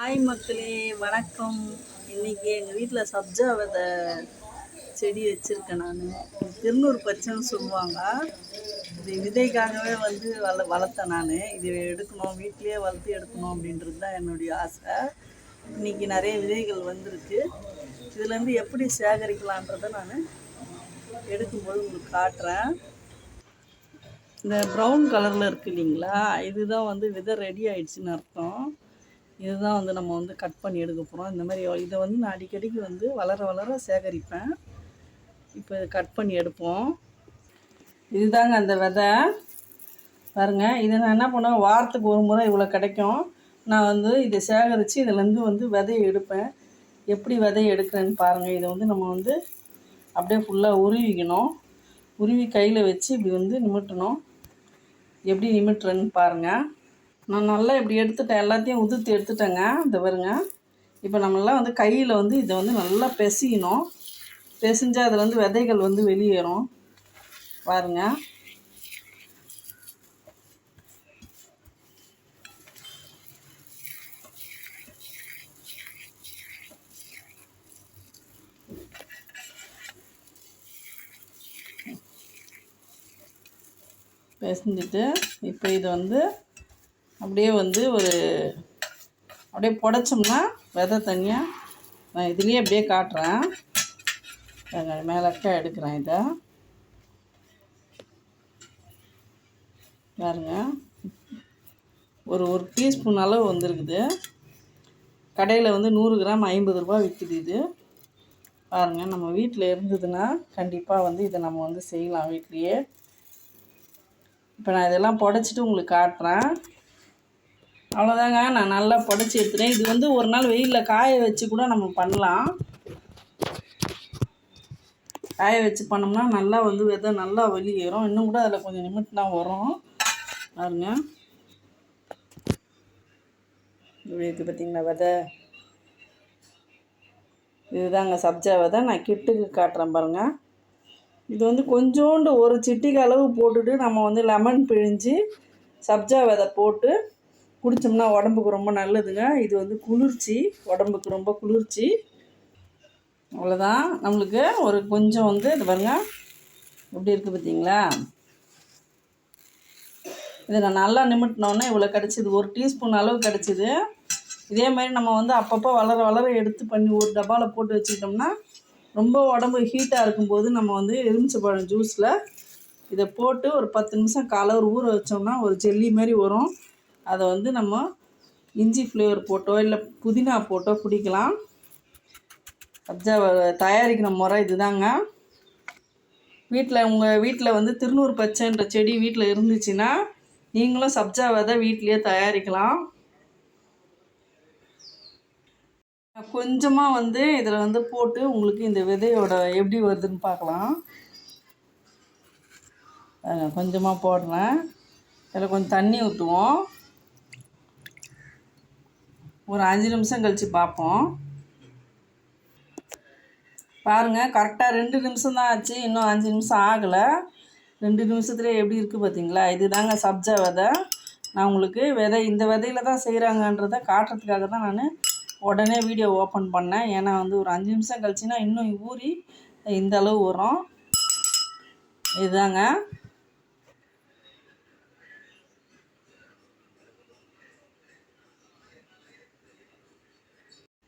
Hi மக்களே வணக்கம். இன்னைக்கு எங்கள் வீட்டில் சப்ஜா விதை செடி வச்சுருக்கேன் நான். திருநூறு பச்சைன்னு சொல்லுவாங்க. இது விதைக்காகவே வந்து வள வளர்த்தேன் நான். இது எடுக்கணும் வீட்லேயே வளர்த்து எடுக்கணும் அப்படின்றது தான் என்னுடைய ஆசை. இன்னைக்கு நிறைய விதைகள் வந்திருக்கு. இதுலேருந்து எப்படி சேகரிக்கலான்றதை நான் எடுக்கும்போது உங்களுக்கு காட்டுறேன். இந்த ப்ரௌன் கலரில் இருக்கு இல்லைங்களா? இதுதான் வந்து விதை ரெடி ஆயிடுச்சுன்னு அர்த்தம். இதுதான் வந்து நம்ம வந்து கட் பண்ணி எடுக்க போகிறோம் இந்த மாதிரி இதை வந்து நான் அடிக்கடிக்கு வந்து வளர வளர சேகரிப்பேன். இப்போ இதை கட் பண்ணி எடுப்போம். இதுதாங்க அந்த விதை. பாருங்கள் இதை நான் என்ன பண்ணுவேன்? வாரத்துக்கு ஒரு முறை இவ்வளோ கிடைக்கும். நான் வந்து இதை சேகரித்து இதுலேருந்து வந்து விதையை எடுப்பேன். எப்படி விதையை எடுக்கிறேன்னு பாருங்கள் இதை வந்து நம்ம வந்து அப்படியே ஃபுல்லாக உருவிக்கணும். உருவி கையில் வச்சு இப்படி வந்து நிமிட்டணும். எப்படி நிமிட்டுறேன்னு பாருங்கள் நான் நல்லா இப்படி எடுத்துட்டேன். எல்லாத்தையும் உதுத்து எடுத்துட்டேங்க. இந்த பாருங்க. இப்போ நம்மளாம் வந்து கையில் வந்து இதை வந்து நல்லா பெசியணும். பெசிஞ்சால் அதில் வந்து விதைகள் வந்து வெளியேறும். பாருங்க. பிசைஞ்சிட்டு இப்போ இதை வந்து அப்படியே வந்து ஒரு அப்படியே புடச்சோம்னா விதை தனியாக நான் இதுலேயே அப்படியே காட்டுறேன். மேலக்கா எடுக்கிறேன் இதை. பாருங்க ஒரு ஒரு டீஸ்பூன் அளவு வந்துருக்குது. கடையில் வந்து நூறு கிராம் ஐம்பது ரூபா விற்கிது இது. பாருங்கள் நம்ம வீட்டில் இருந்ததுன்னா கண்டிப்பாக வந்து இதை நம்ம வந்து செய்யலாம் வீட்லேயே. இப்போ நான் இதெல்லாம் புடச்சிட்டு உங்களுக்கு காட்டுறேன். அவ்வளோதாங்க. நான் நல்லா புடச்சி எடுத்துகிறேன் இது வந்து ஒரு நாள் வெயிலில் காய வச்சு கூட நம்ம பண்ணலாம். காய வச்சு பண்ணோம்னா நல்லா வந்து விதை நல்லா வெளியேறும். இன்னும் கூட அதில் கொஞ்சம் நிமிட்லாம் வரும். பாருங்க. இருக்குது பார்த்தீங்களா விதை? இதுதாங்க சப்ஜா விதை. நான் கிட்டுக்கு காட்டுறேன் பாருங்கள் இது வந்து கொஞ்சோண்டு ஒரு சிட்டிக்கு அளவு போட்டுட்டு நம்ம வந்து லெமன் பிழிஞ்சு சப்ஜா விதை போட்டு குடித்தோம்னா உடம்புக்கு ரொம்ப நல்லதுங்க. இது வந்து குளிர்ச்சி. உடம்புக்கு ரொம்ப குளிர்ச்சி. அவ்வளோதான் நம்மளுக்கு ஒரு கொஞ்சம் வந்து இது பாருங்க. எப்படி இருக்குது பார்த்தீங்களா இதை நான் நல்லா நிமிட்டினோன்னே இவ்வளோ கிடச்சிது. ஒரு டீஸ்பூன் அளவு கிடச்சிது. இதே மாதிரி நம்ம வந்து அப்பப்போ வளர வளர எடுத்து பண்ணி ஒரு டப்பாவில் போட்டு வச்சுக்கிட்டோம்னா ரொம்ப உடம்பு ஹீட்டாக இருக்கும்போது நம்ம வந்து எலுமிச்சப்பழம் ஜூஸில் இதை போட்டு ஒரு பத்து நிமிஷம் காலை ஒரு ஊற வச்சோம்னா ஒரு ஜெல்லி மாதிரி வரும். அதை வந்து நம்ம இஞ்சி ஃப்ளேவர் போட்டோ இல்லை புதினா போட்டோ குடிக்கலாம். சப்ஜா தயாரிக்கிற முறை இதுதாங்க. வீட்டில் உங்கள் வீட்டில் வந்து திருநூறு பச்சைன்ற செடி வீட்டில் இருந்துச்சுன்னா நீங்களும் சப்ஜா விதை வீட்லேயே தயாரிக்கலாம். கொஞ்சமாக வந்து இதில் வந்து போட்டு உங்களுக்கு இந்த விதையோட எப்படி வருதுன்னு பார்க்கலாம். கொஞ்சமாக போடுறேன். இதில் கொஞ்சம் தண்ணி ஊற்றுவோம். ஒரு அஞ்சு நிமிஷம் கழித்து பார்ப்போம் பாருங்கள் கரெக்டாக ரெண்டு நிமிஷம் தான் ஆச்சு. இன்னும் அஞ்சு நிமிஷம் ஆகலை. ரெண்டு நிமிஷத்துலேயே எப்படி இருக்குது பார்த்தீங்களா இது தாங்க சப்ஜா விதை. நான் உங்களுக்கு விதை இந்த விதையில தான் செய்கிறாங்கன்றதை காட்டுறதுக்காக தான் நான் உடனே வீடியோ ஓப்பன் பண்ணேன். ஏன்னா வந்து ஒரு அஞ்சு நிமிஷம் கழிச்சுன்னா இன்னும் ஊறி இந்த அளவு வரும். இதுதாங்க.